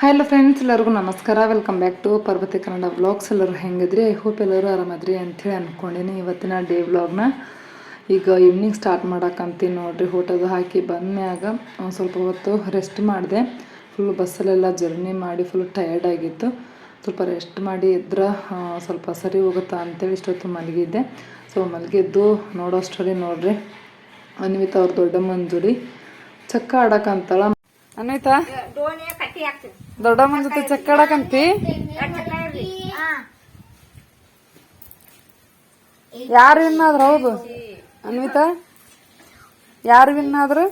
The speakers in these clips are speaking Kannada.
ಹಲೋ ಫ್ರೆಂಡ್ಸ್ ಎಲ್ಲರಿಗೂ ನಮಸ್ಕಾರ. Welcome back to Parvathi Kannada vlogs ಎಲ್ಲರೂ ಹೆಂಗಿದ್ರಿ? ಐ ಹೋಪ್ ಎಲ್ಲರೂ ಆರಾಮದ್ರಿ ಅಂಥೇಳಿ ಅಂದ್ಕೊಂಡಿನಿ ಇವತ್ತಿನ ಡೇ ವ್ಲಾಗ್ನ ಈಗ ಈವ್ನಿಂಗ್ ಸ್ಟಾರ್ಟ್ ಮಾಡಕ್ಕಂತೀನಿ ನೋಡ್ರಿ. ಹೋಟೆಲ್ ಹಾಕಿ ಬಂದ್ಮ್ಯಾಗ ಒಂದು ಸ್ವಲ್ಪ ಹೊತ್ತು ರೆಸ್ಟ್ ಮಾಡಿದೆ. ಫುಲ್ ಬಸ್ಸಲ್ಲೆಲ್ಲ ಜರ್ನಿ ಮಾಡಿ ಫುಲ್ ಟಯರ್ಡ್ ಆಗಿತ್ತು. ಸ್ವಲ್ಪ ರೆಸ್ಟ್ ಮಾಡಿ ಇದ್ರೆ ಸ್ವಲ್ಪ ಸರಿ ಹೋಗುತ್ತಾ ಅಂತೇಳಿ ಇಷ್ಟೊತ್ತು ಮಲಗಿದ್ದೆ. ಸೊ ಮಲಗಿದ್ದು ನೋಡೋಷ್ಟರಲ್ಲಿ ನೋಡ್ರಿ. ಅನ್ವಿತ ಅವ್ರ ದೊಡ್ಡ ಮಂಜುರಿ ಚಕ್ಕ ಆಡಕ್ಕಂತಳ ಅನ್ವಿತಾ? ಕಟ್ಟಿ ಹಾಕ್ತೀನಿ. ದೊಡ್ಡಮ್ಮನ ಜೊತೆ ಚಕ್ಕಾಡಕಂತಿ ಯಾರು ವಿನ್ ಆದ್ರು ಹೌದು? ಅನ್ವಿತಾ? ಯಾರು ವಿನ್ ಆದ್ರು?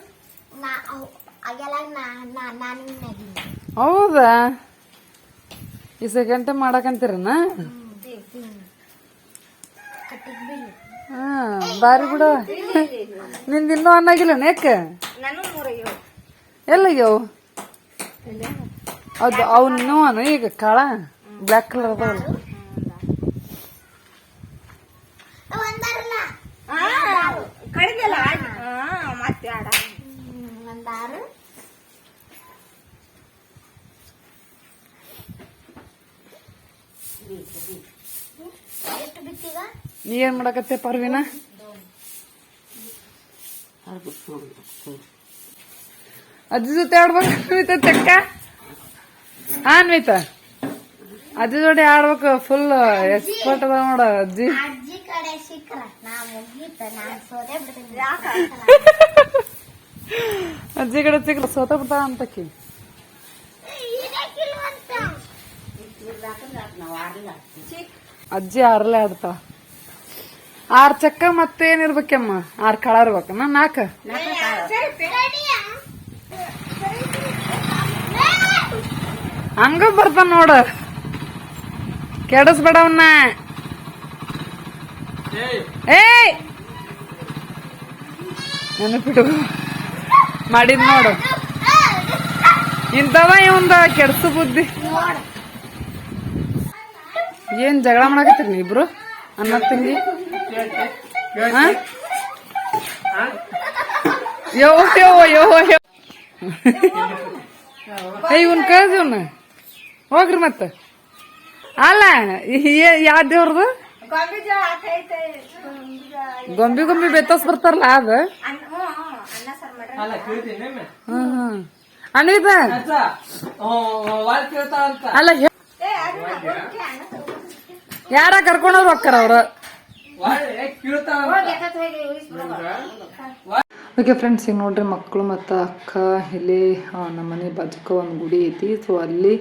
ಹೌದಾ? ಈ ಸೆಕೆಂಡ್ ಟೈಮ್ ಮಾಡಕಂತೀರನ? ಹಾ ಬಾರಿ ಬಿಡು. ನಿಂದ ಇನ್ನೂ ಅನ್ನಾಗಿಲ್ಲ ನೆಕ್ ಎಲ್ಲಗ್ಯಾವು ಅದು ಅವನು ಅನು ಈಗ ಕಾಳ ಬ್ಲ್ಯಾಕ್ ಕಲರ್ ಅದಾವಲ್ಲ. ನೀ ಏನ್ ಮಾಡಕತ್ತೆ ಪರ್ವಿನ? ಅದ್ರ ಜೊತೆ ಆಡ್ಬೇಕು ಚಕ್ಕ ಅನ್ವಿತ ಅಜ್ಜಿ ಜೋಡಿ ಆಡ್ಬೇಕು ಫುಲ್ ಎಕ್ಸ್ಪರ್ಟ್ ಅದ ನೋಡ ಅಜ್ಜಿ. ಅಜ್ಜಿ ಕಡೆ ಸಿಕ್ಕ್ರ ಸೋತ ಬಿಡ್ತಾಳ ಅಂತಕಿ ಅಜ್ಜಿ ಆರ್ಲೆ ಆಡ್ತಾ ಆರ್ ಚಕ್ಕ ಮತ್ತೇನಿರ್ಬೇಕಮ್ಮ ಆರ್ ಕಳ ಇರ್ಬೇಕಮ್ಮ ನಾಕ. ರೆಡಿಯಾ ಹಂಗ ಬರ್ತಾನ ನೋಡ. ಕೆಡಸ್ಬೇಡ ಅವನ್ನ ಏಯ್! ನೆನಪಿಡು. ಮಾಡಿದ್ ನೋಡು. ಇಂಥವ ಇವಂದ ಕೆಡ್ಸು ಬುದ್ಧಿ. ಏನ್ ಜಗಳ ಮಾಡಕತ್ತೀರಿ ನೀ ಇಬ್ರು? ಅನ್ನ ತಂಗಿ? ಯೋ ಯೋ ಯೋ ಯೋ ಇವನ್ ಕಳ್ಸಿ ಹೋಗ್ರಿ ಮತ್ತೆ. ಅಲ್ಲ ಯಾವ ದೇವ್ರದು? ಗೊಂಬಿ ಗೊಂಬಿ ಬೆತ್ತಸ್ ಬರ್ತಾರಲ್ಲ ಅದ? ಅನ್ವಿತ? ಅಲ್ಲ ಯಾರ ಕರ್ಕೊಂಡವ್ರು ಹೋಗ್ತಾರ ಅವ್ರ. ಓಕೆ ಫ್ರೆಂಡ್ಸ್ ಈಗ ನೋಡ್ರಿ ಮಕ್ಕಳು ಮತ್ತು ಅಕ್ಕ, ಇಲ್ಲಿ ನಮ್ಮ ಮನೆ ಬಾಜುಕ ಒಂದು ಗುಡಿ ಐತಿ. ಸೊ ಅಲ್ಲಿ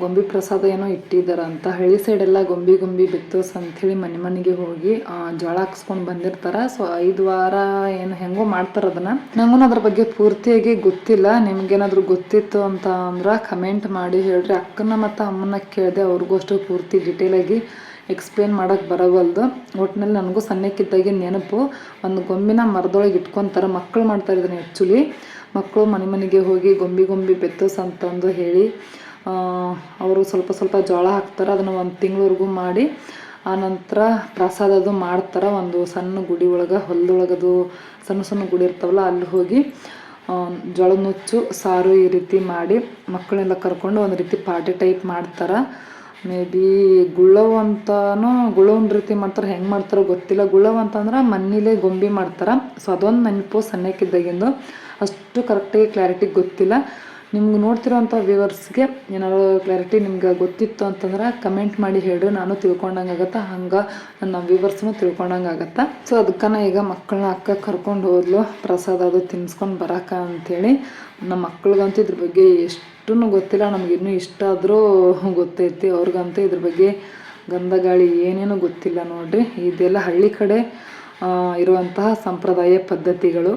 ಗೊಂಬಿ ಪ್ರಸಾದ ಏನೋ ಇಟ್ಟಿದ್ದಾರೆ ಅಂತ ಹಳ್ಳಿ ಸೈಡೆಲ್ಲ ಗೊಂಬಿ ಗೊಂಬಿ ಬಿತ್ತೋಸ್ ಅಂಥೇಳಿ ಮನೆ ಮನೆಗೆ ಹೋಗಿ ಜೋಳ ಹಾಕ್ಸ್ಕೊಂಡು ಬಂದಿರ್ತಾರೆ. ಸೊ ಐದು ವಾರ ಏನು ಹೆಂಗೋ ಮಾಡ್ತಾರೆ ಅದನ್ನು. ನಂಗೂ ಅದ್ರ ಬಗ್ಗೆ ಪೂರ್ತಿಯಾಗಿ ಗೊತ್ತಿಲ್ಲ. ನಿಮ್ಗೇನಾದ್ರೂ ಗೊತ್ತಿತ್ತು ಅಂತ ಅಂದ್ರೆ ಕಮೆಂಟ್ ಮಾಡಿ ಹೇಳ್ರಿ. ಅಕ್ಕನ ಮತ್ತು ಅಮ್ಮನ ಕೇಳಿದೆ ಅವ್ರಿಗೂ ಅಷ್ಟು ಪೂರ್ತಿ ಡಿಟೇಲ್ ಆಗಿ ಎಕ್ಸ್ಪ್ಲೇನ್ ಮಾಡೋಕ್ಕೆ ಬರವಲ್ದು. ಒಟ್ಟಿನಲ್ಲಿ ನನಗೂ ಸಣ್ಣಕ್ಕಿದ್ದಾಗೆ ನೆನಪು. ಒಂದು ಗೊಂಬಿನ ಮರದೊಳಗೆ ಇಟ್ಕೊತಾರೆ. ಮಕ್ಕಳು ಮಾಡ್ತಾರೆ ಇದನ್ನ ಆ್ಯಕ್ಚುಲಿ ಮಕ್ಕಳು ಮನೆ ಮನೆಗೆ ಹೋಗಿ ಗೊಂಬಿ ಗೊಂಬಿ ಬೆತ್ತೋಸ್ ಅಂತಂದು ಹೇಳಿ. ಅವರು ಸ್ವಲ್ಪ ಸ್ವಲ್ಪ ಜೋಳ ಹಾಕ್ತಾರೆ. ಅದನ್ನು ಒಂದು ತಿಂಗಳವರೆಗೂ ಮಾಡಿ ಆನಂತರ ಪ್ರಸಾದ ಅದು ಮಾಡ್ತಾರೆ. ಒಂದು ಸಣ್ಣ ಗುಡಿ ಒಳಗೆ, ಹೊಲದೊಳಗದು ಸಣ್ಣ ಸಣ್ಣ ಗುಡಿ ಇರ್ತಾವಲ್ಲ, ಅಲ್ಲಿ ಹೋಗಿ ಜೋಳ ನುಚ್ಚು, ಸಾರು ಈ ರೀತಿ ಮಾಡಿ ಮಕ್ಕಳೆಲ್ಲ ಕರ್ಕೊಂಡು ಒಂದು ರೀತಿ ಪಾರ್ಟಿ ಟೈಪ್ ಮಾಡ್ತಾರೆ. ಮೇ ಬಿ ಗುಳ್ಳವ್ ಅಂತಾನು ಗುಳ್ಳವನ್ ರೀತಿ ಮಾಡ್ತಾರೆ. ಹೆಂಗೆ ಮಾಡ್ತಾರೋ ಗೊತ್ತಿಲ್ಲ. ಗುಳ್ಳವು ಅಂತಂದ್ರೆ ಮಣ್ಣಿಲೆ ಗೊಂಬಿ ಮಾಡ್ತಾರೆ. ಸೊ ಅದೊಂದು ನೆನಪು ಸಣ್ಣಕ್ಕಿದ್ದಾಗಿಂದು. ಅಷ್ಟು ಕರೆಕ್ಟಾಗಿ ಕ್ಲಾರಿಟಿ ಗೊತ್ತಿಲ್ಲ. ನಿಮ್ಗೆ ನೋಡ್ತಿರೋಂಥ ವ್ಯೂವರ್ಸ್ಗೆ ಏನಾದ್ರು ಕ್ಲಾರಿಟಿ ನಿಮ್ಗೆ ಗೊತ್ತಿತ್ತು ಅಂತಂದ್ರೆ ಕಮೆಂಟ್ ಮಾಡಿ ಹೇಳಿ. ನಾನು ತಿಳ್ಕೊಂಡಂಗೆ ಆಗುತ್ತೆ? ಹಂಗೆ ನನ್ನ ವ್ಯೂವರ್ಸ್ನು ತಿಳ್ಕೊಂಡಂಗೆ ಆಗತ್ತೆ? ಸೊ ಅದಕ್ಕನ ಈಗ ಮಕ್ಕಳನ್ನ ಅಕ್ಕ ಕರ್ಕೊಂಡು ಹೋದ್ಲು. ಪ್ರಸಾದ ಅದು ತಿನ್ಸ್ಕೊಂಡು ಬರಾಕ ಅಂಥೇಳಿ ನಮ್ಮ ಮಕ್ಳಿಗಂತೂ ಇದ್ರ ಬಗ್ಗೆ ಎಷ್ಟೂ ಗೊತ್ತಿಲ್ಲ. ನಮ್ಗೆ ಇನ್ನೂ ಇಷ್ಟ ಆದರೂ ಗೊತ್ತೈತಿ. ಅವ್ರಿಗಂತೂ ಇದ್ರ ಬಗ್ಗೆ ಗಂಧ ಗಾಳಿ ಏನೇನು ಗೊತ್ತಿಲ್ಲ ನೋಡ್ರಿ. ಇದೆಲ್ಲ ಹಳ್ಳಿ ಕಡೆ ಇರುವಂತಹ ಸಂಪ್ರದಾಯ ಪದ್ಧತಿಗಳು.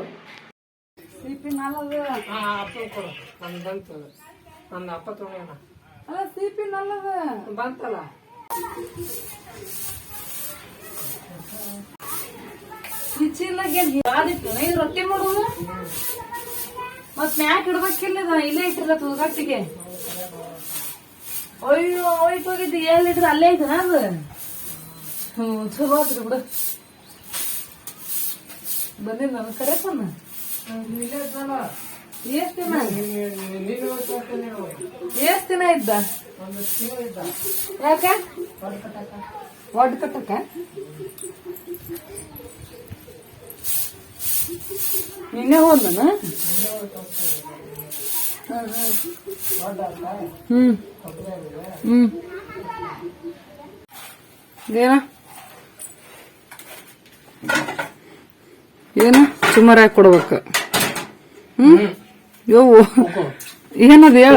ರೊಟ್ಟಿ ಮಾಡೋದು? ಮತ್ ಮ್ಯಾಕ್ ಇಡ್ಬೇಕಿಲ್ಲ ಇಲ್ಲೇ ಇಟ್ಟಿಲ್ಲ ತುಗಟ್ಟಿಗೆ ಅಯ್ಯೋ ಹೋಯ್ತು ಹೋಗಿದ್ದು. ಎಲ್ಲಿ ಇಟ್ರ ಅಲ್ಲೇ ಐತನ ಅದು. ಹ್ಮ್ ಚಲೋ ಆತ್ರಿ ಬಿಡು. ನನ್ನ ಕರೆ ಪನ್ನ ಎಷ್ಟ್ ದಿನ ಎಷ್ಟು ದಿನ ಇದ್ದ? ಯಾಕ? ನಿನ್ನೆ ಹೋದನ ಹ್ಮ್. ಹ್ಮ್. ಏನ? ಸುಮಾರಾಗಿ ಕೊಡ್ಬೇಕು. ಹ್ಮ್? ಯವ್ವ. ಏನದು ಹೇಳ?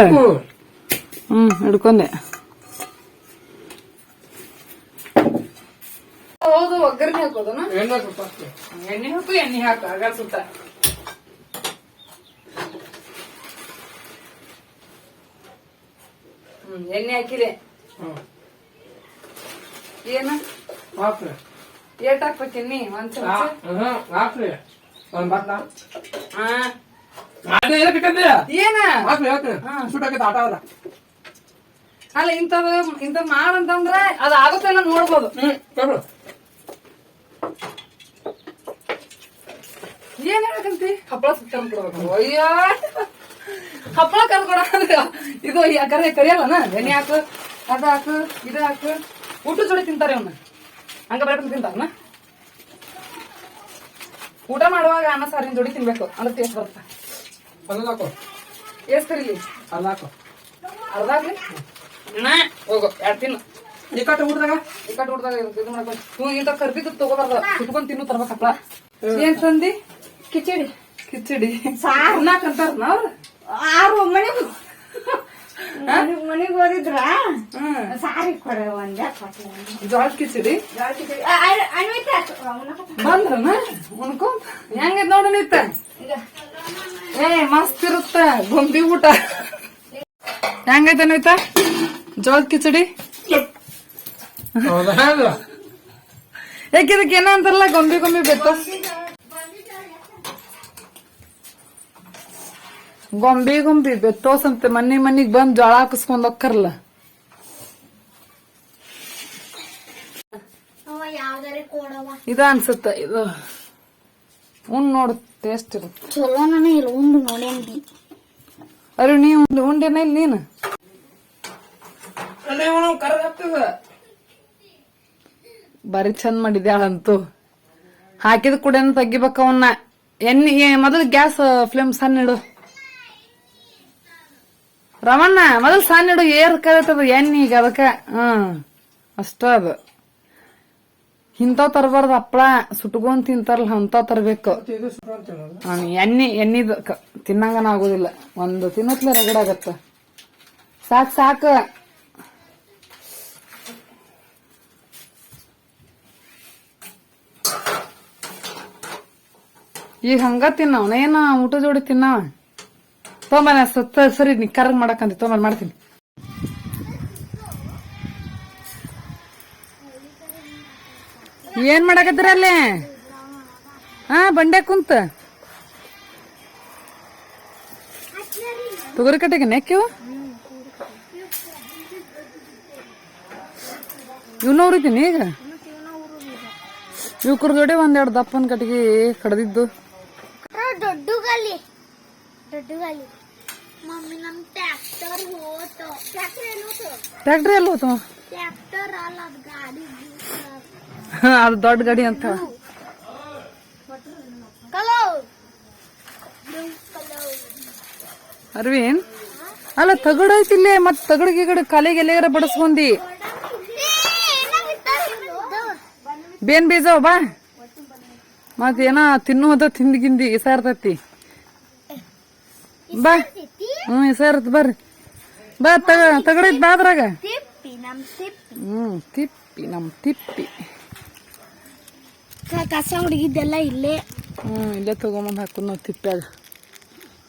ಹ್ಮ್ ಹಿಡ್ಕೊಂಡೆ. ಹೌದು ಒಗ್ಗರಣೆ ಹಾಕೋದನ ಎಣ್ಣೆ ಹಾಕು ಎಣ್ಣೆ ಹಾಕು ಆಗ ಸುತ್ತ. ಹ್ಮ್ ಎಣ್ಣೆ ಹಾಕಿದೆ. ಏನ? ಏಟ್ ಹಾಕ್ಬೇಕು ಎಣ್ಣೆ ಒಂದ್ ಚಮಚ ಹಾ. ಏನ? ಅಲ್ಲ ಇಂಥದ್ ಇಂಥದ್ ಮಾಡಂತಂದ್ರ ಅದ ಆಗುತ್ತೆ ನೋಡ್ಬೋದು. ಏನ್ ಹೇಳಕಂತಿ? ಹಪ್ಪಳ ತಂದ್ ಕೊಡ್ಬೇಕು ಅಯ್ಯೋ. ಹಪ್ಪಳ ಕರ್ದ್ ಕೊಡ ಇದು ಯಾಕಂದ್ರೆ ಕರಿಯಲ್ಲನ? ಎಣ್ಣೆ ಹಾಕು ಅದ ಹಾಕು ಇದು ಹಾಕು. ಊಟ ಜೋಡಿ ತಿಂತಾರೆ ಅವನ್ನ ಹಂಗ ಬರ್ಕೊಂಡು ತಿಂತಾರನ? ಊಟ ಮಾಡುವಾಗ ಅನ್ನ ಸಾರಿನ ಜೋಡಿ ತಿನ್ಬೇಕು. ಅಂದ್ರೆ ಟೇಸ್ಟ್ ಬರುತ್ತೆ. ಎಷ್ಟ್ ಹಾಕೋ. ಅರ್ಧ ಆಗ್ಲಿ ನಾ ಹೋಗು ಎರಡು ತಿನ್ನು. ಈ ಕಟ್ಟು ಊಟದಾಗ ಈ ಕಟ್ಟು ಊಟದಾಗ ಇದು ಮಾಡ್ಕೊಂಡು ಹ್ಞೂ ಇಂಥ ಕರ್ದಿದ್ದು ತಗೋಬಾರ್ದು. ಸುಟ್ಕೊಂಡ್ ತಿನ್ನು ತರ್ಬೇಕು ಹಪ್ಪಳ ಏನ್ ತಂದಿ? ಕಿಚಡಿ. ಕಿಚಡಿ. ಸಾರ್. ಅಂತಾರ ನಾವ್ ಆರು ಮನೆಗೆ ಮನೆಗೆ ಹೋದಿದ್ರ? ಸಾರಿ ಕೊಡ ಒಂದ ಜೋಳ ಕಿಚಡಿ ಉಣ್ಕೊ. ಹೆಂಗೈತ್ ನೋಡ ನಿತ್ತ ಏ ಮಸ್ತ್ ಇರುತ್ತ. ಗೊಂಬಿ ಊಟ. ಹೆಂಗೈತೆ ನೋಯ್ತ ಜೋಳದ ಕಿಚಡಿ ಯಾಕೆ ಇದಕ್ಕೆ ಏನೋ ಅಂತಾರಲ್ಲ ಗೊಂಬಿ ಗೊಂಬಿ ಬೆತ್ತ ಗೊಂಬಿ ಗೊಂಬಿ ಬೆತ್ತೋಸಂತೆ ಮನೆ ಮನಿ ಮನಿಗ್ ಬಂದ್ ಜೋಳ ಹಾಕಿಸ್ಕೊಂಡ್ ಹೋಗ್ಕರ್ಲ ಅವ ಯಾವ್ದಾರೆ ಕೊಡವ ಇದ ಅನ್ಸುತ್ತ ಇದು. ಉಂಡ್ ನೋಡ ಟೇಸ್ಟ್ ಇರುತ್ತೆ. ಚಲೋ ನಾನು ಇಲ್ಲ ಉಂಡು ನೋಡೇನ್ರಿ ಅರೆ ನೀ ಒಂದು ಉಂಡೇನ ಇಲ್ಲ ನೀನು? ಬಾರಿ ಚಂದ ಮಾಡಿದ್ಯಾಳಂತೂ ಹಾಕಿದ ಕೂಡ ತೆಗಿಬೇಕ ಅವನ್ನ ಎಣ್ಣೆ ಮೊದಲು ಗ್ಯಾಸ್ ಫ್ಲೇಮ್ ಸಣ್ಣ ಇಡು. ರಮಣ್ಣ, ಮೊದಲು ಸಣ್ಣ ಇಡು ಏರ್ ಕರೀತದ ಎಣ್ಣೆ ಈಗ ಅದಕ್ಕೆ ಹ್ಮ್ ಅಷ್ಟ ಅದು. ಇಂಥವ್ ತರಬಾರ್ದು ಹಪ್ಪಳ, ಸುಟ್ಕೊಂಡ್ ತಿಂತಾರಲ್ಲ, ಅಂಥವ್ ತರಬೇಕು. ಎಣ್ಣೆ, ಎಣ್ಣಿದ ತಿನ್ನಂಗನ ಆಗೋದಿಲ್ಲ. ಒಂದು ತಿನ್ನತ್ಲೆ ರಗಡಾಗತ್ತ ಸಾಕು ಸಾಕು. ಈಗ ಹಂಗ ತಿನ್ನವನ? ಏನ ಊಟ ಜೋಡಿ ತಿನ್ನವ? ಸತ್ತ ಸರಿ, ನೀ ಕರ್ಗ್ ಮಾಡಕಂತ ತೋಮನ್ ಮಾಡ್ತೀನಿ. ಏನ್ ಮಾಡಕತ್ತೀರ ಅಲ್ಲಿ ಹಾ, ಬಂಡೆ ಕುಂತ. ತೊಗರಿ ಕಟ್ಟಿಗೆ ನೆಕ್ಕಿವು? ಇವನ್ನ ಉರಿತೀನಿ ಈಗ? ಇವಕ್ರ ಜೋಡಿ ಒಂದೆರಡು ದಪ್ಪನ ಕಟ್ಟಿಗೆ ಕಡ್ದಿದ್ದು. ದೊಡ್ಡಗಲ್ಲಿ ಮಮ್ಮಿ ನಮ್ ಟ್ರ್ಯಾಕ್ಟರ್ ಎಲ್ಲಿ ಹೋತು? ಎಲ್ಲ ಗಾಡಿ ಅದು ದೊಡ್ಡ ಗಾಡಿ ಅಂತ. ಅರ್ವಿನ್ ಅಲ್ಲ ತಗಡು ಐತಿಲ್ಲೇ ಮತ್ ತಗಡ ಗಿಗಡ ಕಾಲಿಗೆ ಎಲ್ಲಿಗಾರ ಬಡಸ್ಕೊಂಡಿ. ಬೇನ್ ಬೀಜ ಬಾ. ಮತ್ತೇನ ಏನ ತಿನ್ನುವುದ ತಿಂದಿ ಗಿಂದಿ ಇಸಾರ್ತತಿ ಬಾ. ಹ್ಮ್ ಇಸಾರತ್ ಬರ್ರಿ. ಬಾ ತಗ ತಗಡಿದ್ ಬಾ ಅದ್ರಾಗ. ತಿಪ್ಪಿ ತಿಪ್ಪಿ. ಹ್ಮ್ ತಿಪ್ಪಿ ನಮ್ ತಿಪ್ಪಿ. ಕಸ ಹುಡುಗಿದ್ದೆಲ್ಲ ಇಲ್ಲೇ. ಹ್ಮ್ ಇಲ್ಲೇ ತಗೊಂಬಂದ್ ಹಾಕು ನಾವು ತಿಪ್ಪ್ಯಾಗ.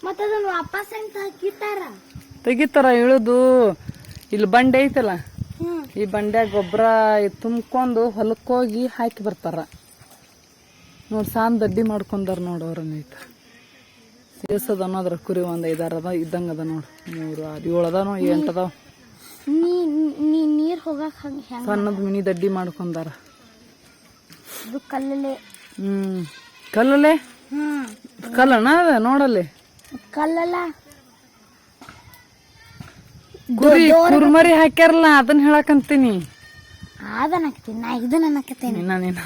ಮತ್ತೆ ಅದನ್ನ ವಾಪಸ್ ಹೆಂಗ್ ಹಾಕಿತ್ತಾರ ತೆಗಿತಾರ ಇಳಿದು. ಇಲ್ಲಿ ಬಂಡೆ ಐತಲ್ಲ ಈ ಬಂಡ್ಯಾಗ ಗೊಬ್ಬರ ತುಂಬ್ಕೊಂಡು ಹೊಲಕ್ಕೋಗಿ ಹಾಕಿ ಬರ್ತಾರ. ನೋಡ್ ಸಾನ್ ದಡ್ಡಿ ಮಾಡ್ಕೊಂಡಾರ ನೋಡ್ ಅವ್ರನ್ನೈತ ಎಸದ ಅನ್ನೋದ್ರ ಕುರಿ ಒಂದ್ ಐದಾರ ಅದ ಇದ್ದಂಗ ಅದ ನೋಡಿ. ಮೂರು ಆರು ಏಳು ಅದಾನೋ ಎಂಟು ಅದಾವ. ನೀರು ನೀ ನೀರ್ ಹೋಗಕ್ ಸಣ್ಣದು ಹೆಂಗ ಸಣ್ಣದ್ ಮಿನಿ ದಡ್ಡಿ ಮಾಡ್ಕೊಂಡಾರ. ಇದು ಕಲ್ಲಲ್ಲೇ. ಹ್ಮ್. ಕಲ್ಲಲೆ ಕಲ್ಲಣ್ಣ ಅದ ನೋಡಲ್ಲಿ? ಕಲ್ಲಲ್ಲ. ಗುರಿ ಕುರ್ಮರಿ ಹಾಕ್ಯಾರಲ್ಲ ಅದನ್ನ ಹೇಳಕಂತೀನಿ ಅದನ್ನ ಹಾಕ್ತೀನಿ. ನಾ ಇದನ್ನ ಹಾಕತ್ತೇನೆ ನಿನ್ನ ನಿನ್ನ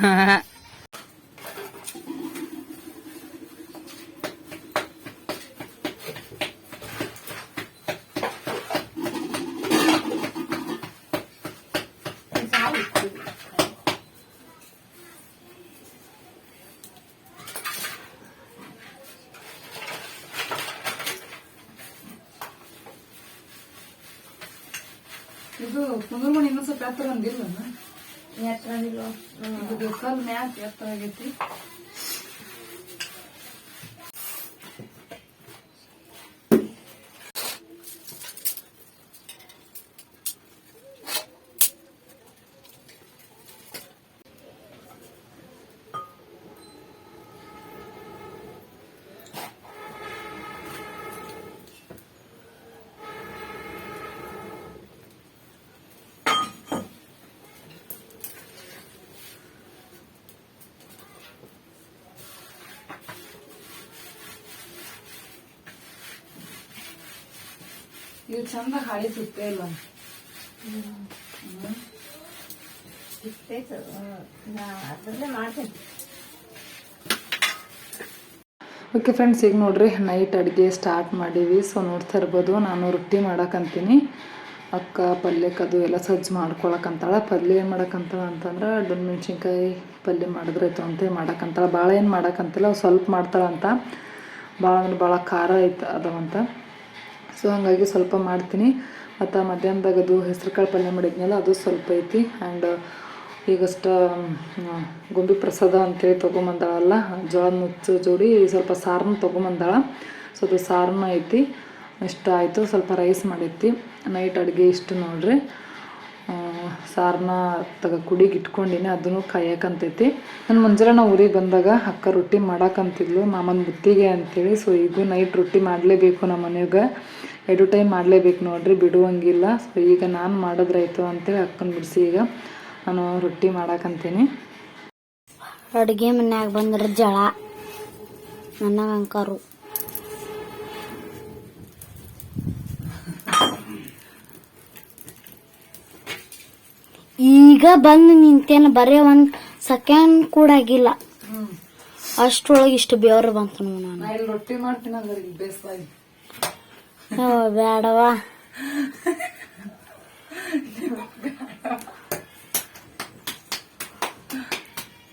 ಇದು ಕುಂದರ್ಮಣಿ ಇನ್ನೊಂದ್ ಸ್ವಲ್ಪ ಎತ್ತರ ಅಂದಿಲ್ಲ ಇದು ಕಲ್ ಮ್ಯಾಕ್ ಎತ್ತರ ಇದು ಚಂದ ಹಾಳಿ ಸುತ್ತೇ ಇಲ್ಲ ಮಾಡ್ತೀನಿ. ಓಕೆ ಫ್ರೆಂಡ್ಸ್ ಈಗ ನೋಡ್ರಿ ನೈಟ್ ಅಡುಗೆ ಸ್ಟಾರ್ಟ್ ಮಾಡೀವಿ. ಸೊ ನೋಡ್ತಾ ಇರ್ಬೋದು ನಾನು ರೊಟ್ಟಿ ಮಾಡಕ್ಕಂತೀನಿ ಅಕ್ಕ ಪಲ್ಯಕ್ಕದು ಎಲ್ಲ ಸಜ್ಜು ಮಾಡ್ಕೊಳಕ್ಕಂತಾಳೆ ಪಲ್ಯ ಏನು ಮಾಡಕ್ಕಂತಾಳ ಅಂತಂದ್ರೆ ಡೊಣ್ ಮೆಣಸಿನ್ಕಾಯಿ ಪಲ್ಯ ಮಾಡಿದ್ರಾಯ್ತು ಅಂತ ಮಾಡಕ್ಕಂತಾಳ ಭಾಳ ಏನು ಮಾಡಕ್ಕಂತಿಲ್ಲ ಅವ್ ಸ್ವಲ್ಪ ಮಾಡ್ತಾಳಂತ. ಭಾಳ ಅಂದ್ರೆ ಭಾಳ ಖಾರ ಐತೆ ಅದಾವಂತ. ಸೊ ಹಾಗಾಗಿ ಸ್ವಲ್ಪ ಮಾಡ್ತೀನಿ. ಮತ್ತು ಮಧ್ಯಾಹ್ನದಾಗ ಅದು ಹೆಸ್ರು ಕಾಳು ಪಲ್ಯ ಮಾಡಿದ್ನಲ್ಲ, ಅದು ಸ್ವಲ್ಪ ಐತಿ. ಆ್ಯಂಡ್ ಈಗಷ್ಟ ಗುಂಡು ಗೊಂಬಿ ಪ್ರಸಾದ ಅಂತೇಳಿ ತೊಗೊಂಬಂದಾಳಲ್ಲ, ಜೋಳದ ನುಚ್ಚು ಜೋಡಿ ಸ್ವಲ್ಪ ಸಾರನ್ನ ತೊಗೊಂಬಂದಾಳ. ಸೊ ಅದು ಸಾರನ್ನ ಐತಿ. ಇಷ್ಟ ಆಯಿತು. ಸ್ವಲ್ಪ ರೈಸ್ ಮಾಡೈತಿ ನೈಟ್ ಅಡುಗೆ ಇಷ್ಟು ನೋಡ್ರಿ. ಸಾರನ್ನ ತಗ ಕುಡಿಗೆ ಇಟ್ಕೊಂಡಿನಿ, ಅದನ್ನು ಕಾಯಕಂತೈತಿ. ನಾನು ಮುಂಜಾನೆ ನಾವು ಊರಿಗೆ ಬಂದಾಗ ಅಕ್ಕ ರೊಟ್ಟಿ ಮಾಡಾಕಂತಿದ್ಲು, ಮಾಮನ ಬುತ್ತಿಗೆ ಅಂತೇಳಿ. ಸೊ ಈಗ ನೈಟ್ ರೊಟ್ಟಿ ಮಾಡಲೇಬೇಕು ನಮ್ಮ ಮನೆಯಾಗ. ಎರಡು ಟೈಮ್ ಮಾಡಲೇಬೇಕು ನೋಡ್ರಿ, ಬಿಡುವಂಗಿಲ್ಲ. ಸೊ ಈಗ ನಾನು ಮಾಡಿದ್ರಾಯ್ತು ಅಂತೇಳಿ ಅಕ್ಕನ ಬಿಡಿಸಿ ಈಗ ನಾನು ರೊಟ್ಟಿ ಮಾಡಾಕಂತೀನಿ. ಅಡುಗೆ ಮನ್ಯಾಗ ಬಂದ್ರೆ ಜಳ, ನನ್ನ ಅಂಕಾರು ಈಗ ಬಂದು ನಿಂತೇನ ಬರೀ ಒಂದ್ ಸೆಕೆಂಡ್ ಕೂಡ ಆಗಿಲ್ಲ. ಅಷ್ಟೊಳಗೆ ಇಷ್ಟು ಬೇವ್ರ ಬಂತು ನೋಡ್ ನಾನು. ಇಲ್ಲಿ ರೊಟ್ಟಿ ಮಾಡ್ತೀನಿ ಅಂದ್ರೆ ಇಲ್ಲಿ ಬೇಸಾಗಿ ಯವ್ವ, ಬ್ಯಾಡವಾ.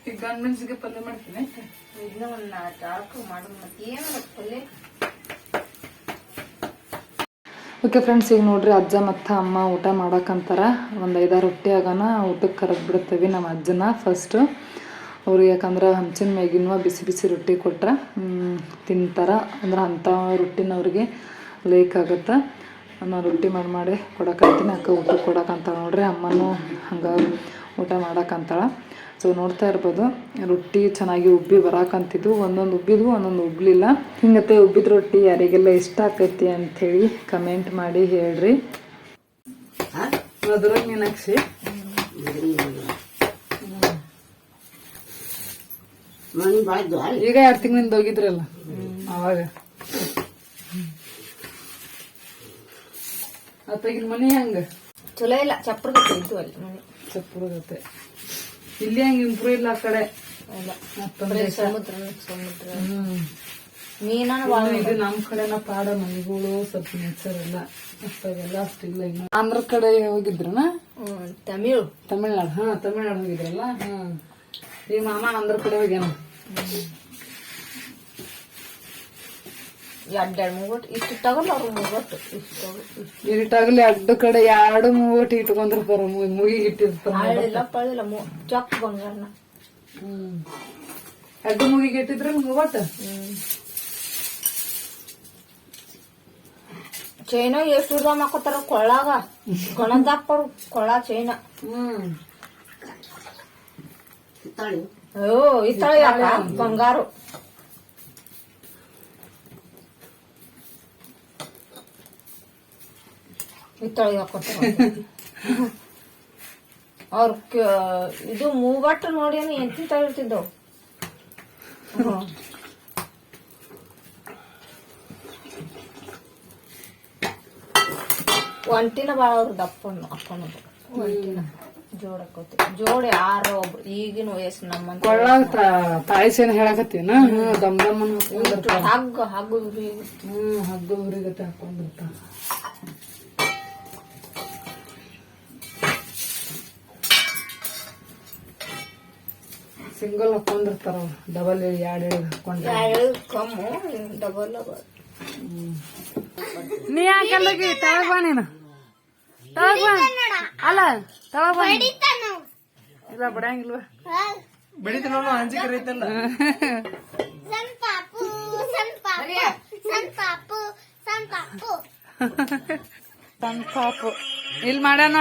ಈಗ ಗಂಡ ಮೆಣಸಿಗೆ ಪಲ್ಯ ಮಾಡ್ತೀನಿ ಇದನ್ನ ಒಂದು ನಾಲ್ಕು ಮಾಡೋದು ಮತ್ತೆ. ಏನು ಪಲ್ಯ? ಓಕೆ ಫ್ರೆಂಡ್ಸ್, ಈಗ ನೋಡ್ರಿ ಅಜ್ಜ ಮತ್ತು ಅಮ್ಮ ಊಟ ಮಾಡಕ್ಕಂತಾರ ಒಂದು ಐದಾರು ರೊಟ್ಟಿ ಆಗೋಣ ಊಟಕ್ಕೆ ಕರೆದು ಬಿಡ್ತೇವೆ ನಮ್ಮ ಅಜ್ಜನ ಫಸ್ಟು ಅವ್ರಿಗೆ ಯಾಕಂದ್ರೆ ಹಂಚಿನ ಮ್ಯಾಗಿನವ ಬಿಸಿ ಬಿಸಿ ರೊಟ್ಟಿ ಕೊಟ್ರೆ ತಿಂತಾರ. ಅಂದ್ರೆ ಅಂಥ ರೊಟ್ಟಿನ ಅವ್ರಿಗೆ ಲೇಕ್ ಆಗುತ್ತೆ. ನಾನು ರೊಟ್ಟಿ ಮಾಡಿ ಮಾಡಿ ಕೊಡಕಂತೀನಿ ಅಕ್ಕ ಊಟ ಕೊಡಕಂತಾಳ ನೋಡ್ರಿ, ಅಮ್ಮನೂ ಹಂಗೆ ಊಟ ಮಾಡಕ್ಕಂತಾಳ ಸೊ ನೋಡ್ತಾ ಇರ್ಬೋದು ರೊಟ್ಟಿ ಚೆನ್ನಾಗಿ ಉಬ್ಬಿ ಬರಾಕಂತಿದ್ದು ಒಂದೊಂದು ಉಬ್ಬಿದ್ವು ಒಂದೊಂದು ಉಬ್ಲಿಲ್ಲ. ಹಿಂಗತ್ತೆ ಉಬ್ಬಿದ ರೊಟ್ಟಿ ಯಾರಿಗೆಲ್ಲ ಇಷ್ಟ ಆಕೈತಿ ಅಂಥೇಳಿ ಕಮೆಂಟ್ ಮಾಡಿ ಹೇಳ್ರಿ. ಮೀನಾಕ್ಷಿ. ಈಗ ಎರಡು ತಿಂಗಳಿಂದ ಹೋಗಿದ್ರಲ್ಲ? ಅವಾಗ. ಅತ್ತಾಗಿನ ಮನೆ ಹಂಗ? ಚಲೋ ಇಲ್ಲ ಚಪ್ರದ ಇತ್ತು ಅಲ್ಲಿ ಮನೆ. ಇಲ್ಲಿ ಹಂಗೆ ಇಂಪ್ರೂವ್ ಇಲ್ಲ ಆ ಕಡೆ. ಇಲ್ಲ ಮತ್ತೊಂದ್ ಬರೀ ದೇಶ. ಸಮುದ್ರ ಸಮುದ್ರ. ಹ್ಮ್. ಮೀನಾನ ಇನ್ನು ಇದು ನಮ್ ಕಡೆನ ಪಾಡ ಮನೆಗಳು ಸ್ವಲ್ಪ ನೇಚರ್ ಎಲ್ಲ. ಅಷ್ಟಾಗೆಲ್ಲ ಅಷ್ಟಿಲ್ಲ ಇನ್ನು. ಆಂಧ್ರ ಕಡೆ ಹೋಗಿದ್ರನ? ಹ್ಮ್ ತಮಿಳು. ತಮಿಳ್ನಾಡು. ಹಾ ತಮಿಳ್ನಾಡು ಹೋಗಿದ್ರಲ್ಲ? ಹಾ ಈ ಮಾಮ ಆಂಧ್ರ ಕಡೆ ಹೋಗ್ಯಾನ? ಎರಡೆರಡು ಮೂವತ್ತು ಇಷ್ಟು ತಗೊಂಡು ಅವ್ರು ಮೂವತ್ತು ಇಷ್ಟು ತಗೊಂಡು ಇಷ್ಟು. ಇರಿಟಾಗ್ಲಿ ಅಡ್ಡ ಕಡೆ ಎರಡು ಮೂವತ್ತು ಇಟ್ಕೊಂಡಿರ್ತಾರ ಮುಗಿ ಇಟ್ಟಿರ್ತಾರೆ ಹಳ್ಳಿಲ್ಲ ಪಳ್ಳಿಲ್ಲ ಮೂ ಚೊಕ್ಕ ಬಂಗಾರನ. ಹ್ಮ್. ಅಡ್ಡ ಮುಗಿಗೆ ಇಟ್ಟಿದ್ರೆ ಮೂವತ್ತು? ಚೈನ ಎಷ್ಟು ಉದ್ದ ಮಾಡ್ಕೋತಾರ ಕೊಳ್ಳಾಗ ಕಣದಾಪರು ಕೊಳ ಚೈನ. ಹ್ಮ್. ಓ ಇತ್ತಳೆ ಬಂಗಾರು. ಇತ್ತೊಳಗೆ ಕೊಟ್ಟು ಅವ್ರ ಇದು ಮೂಗಟ್ಟು ನೋಡಿ ಏನು ಇರ್ತಿದ್ದವು ಒಂಟಿನ ಭಾಳ ಅವ್ರ ದಪ್ಪ ಹಾಕೊಂಡು ಒಂಟಿನ. ಜೋಡಕ್ಕೋತಿ ಜೋಡಿ ಯಾರ ಒಬ್ರು ಈಗಿನ ವಯಸ್ಸು ನಮ್ಮ ಕೊಳ್ಳಾಗ ತಾಯಿಸೇನ ಹೇಳಕತ್ತೀನ? ದಮ್ ದಮ್ಮನ ಹಗ್ಗ ಹಗ್ಗ ಹ್ಮ್ ಹಗ್ಗ ಉರಿಗತ್ತೆ ಹಾಕೊಂಡ್ಬಿಡ್ತಾನ ಸಿಂಗಲ್ ಹಾಕೊಂಡಿರ್ತಾರ ಡಬಲ್ ಎರಡು ಎರಡು ಹಾಕೊಂಡು ಕಮ್ಮು ಡಬಲ್ ನೀ ಯಾಕಲ್ಲಗಿ ತಳಗ್ ಬಾ ನೀನು. ತಳಗ್ ಬಾ. ಅಲ್ಲ ತಳಗ್ ಬಾ. ಇಲ್ಲ ಬಡಿಯಂಗಿಲ್ವ ಸಣ್ಣ ಪಾಪು ಇಲ್ಲಿ. ಮಾಡ್ಯಾನ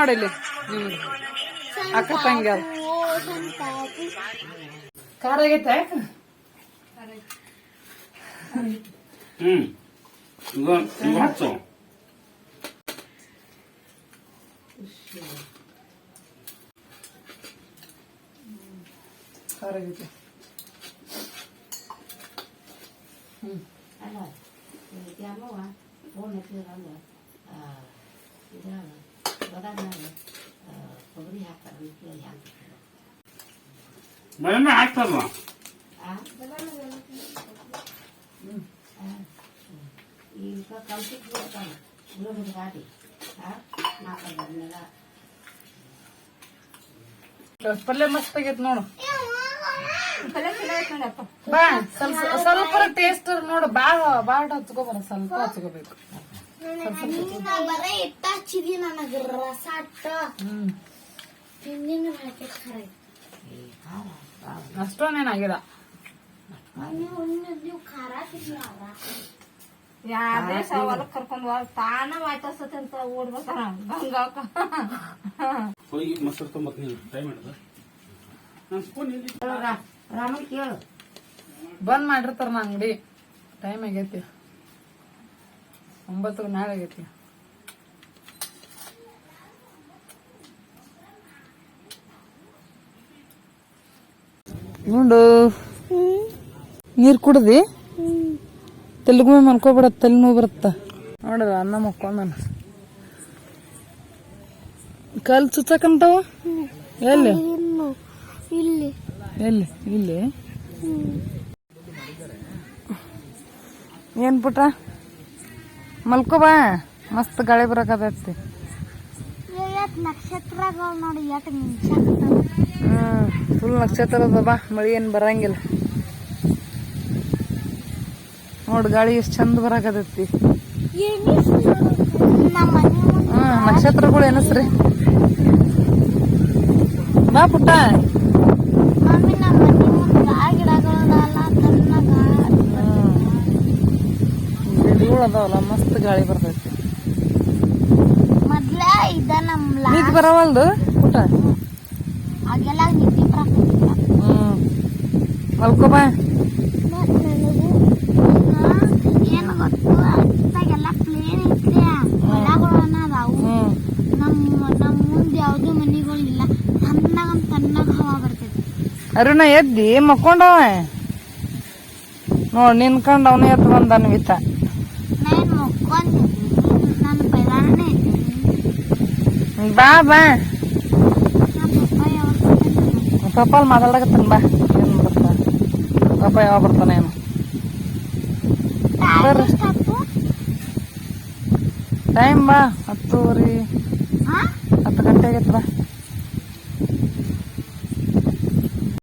가라겠다. 응. 이거 이거 합쳐. 가라겠다. 응. 알아. 이제 먹어. 오늘 들어간 거. 아, 이제 너랑 나는 어, 우리 학과는 그냥. ಮನೆ ಹಾಕ್ತಾರಲ್ಲ. ಪಲ್ಯ ಮಸ್ತ್ ಆಗೈತೆ ನೋಡು. ಬಾ ಸ್ವಲ್ಪ ಸ್ವಲ್ಪ ಟೇಸ್ಟ್ ನೋಡು. ಬಾಳ ಬಾಳ ಹಚ್ಕೋಬಾರ ಸ್ವಲ್ಪ ಹಚ್ಕೋಬೇಕು. ಬರೇ ಇಟ್ಟ ಹಚ್ಚಿದಿ ನನಗ ರಸ ಅಟ್ಟ. ಹ್ಮ್. ಹಿಂದಿನ ಹಾಕಿ ಖರ ಅಷ್ಟೊಂದೇನಾಗಿಲ್ಲ ಯಾರೇ ಸವಾಲ ಕರ್ಕೊಂಡ್ ಹೋಗ್ ತಾನ ವಾಯ್ತಸತ್ತೆ ಅಂತ ಓಡ್ಬೇಕಾರ ಗಂಗಾಕ ಹೋಗಿ ಮೊಸರು ತೊಂಬತ್ತು ಟೈಮ್ ಹಿಡ್ದು ನಾನು ಸ್ಪೂನ್ ಇಲ್ಲಿ ರಾಮನ್ ಕೇಳು. ಬಂದ್ ಮಾಡಿರ್ತಾರ ನಾ ಅಂಗಡಿ. ಟೈಮ್ ಆಗೈತಿ. ಒಂಬತ್ತು ನಾಳೆ ಆಗೈತಿ. ನೋಡು. ನೀರ್ ಕುಡ್ದಿ? ತೆಲುಗು ಮನ್ಕೋಬಿಡ ತಲೆ ನೋವು ಬರುತ್ತ? ನೋಡ್ರ ಅನ್ನ ಮಕ್ಕೊಂಡ ಕಲ್ ಚುಚ್ಚಕಂತಾವ? ಎಲ್ಲಿ? ಇಲ್ಲಿ. ಎಲ್ಲಿ? ಇಲ್ಲಿ? ಏನ್ ಪುಟ ಮಲ್ಕೋ ಬಾ. ಮಸ್ತ್ ಗಾಳಿ ಬರಕತೈತಿ ನಕ್ಷತ್ರಗಳು ನೋಡಿ ಎಟ್ ನಿಮಿಷ ಫುಲ್ ನಕ್ಷತ್ರ ಅದ ಬಾ ಮಳೆ ಏನು ಬರಂಗಿಲ್ಲ. ನೋಡ್ ಗಾಳಿ ಎಷ್ಟು ಚಂದ ಬರಕತೈತಿ ಹ್ಮ್ ನಕ್ಷತ್ರಗಳು ಏನಸ್ರಿ ಬಾ ಪುಟ್ಟ. ಗಿಡಗಳು ಅದಾವಲ್ಲ ಮಸ್ತ್ ಗಾಳಿ ಬರ್ತೈತಿ. ಬರವಲ್ದು ಪುಟ್ಟ? ಬರ್ತೈತಿ ಅರುಣ ಎದ್ದಿ ಮಕ್ಕೊಂಡವ ನೋಡ್ ನಿನ್ಕಂಡ್ ಅವನೇ ಎದ್ದು ಬಂದ ಅನ್ವಿತ ಬಾ ಬಾ. ಪಪ್ಪ ಮಾತಾಡಕತ್ತಾನ ಬಾ. ಪಪ್ಪ ಯಾವಾಗ ಬರ್ತಾನೆ ಏನು. ಟೈಮ್ ಬಾ ಹತ್ತುವರೆ. ಹತ್ತು ಗಂಟೆ ಆಗೈತೆ ಬಾ.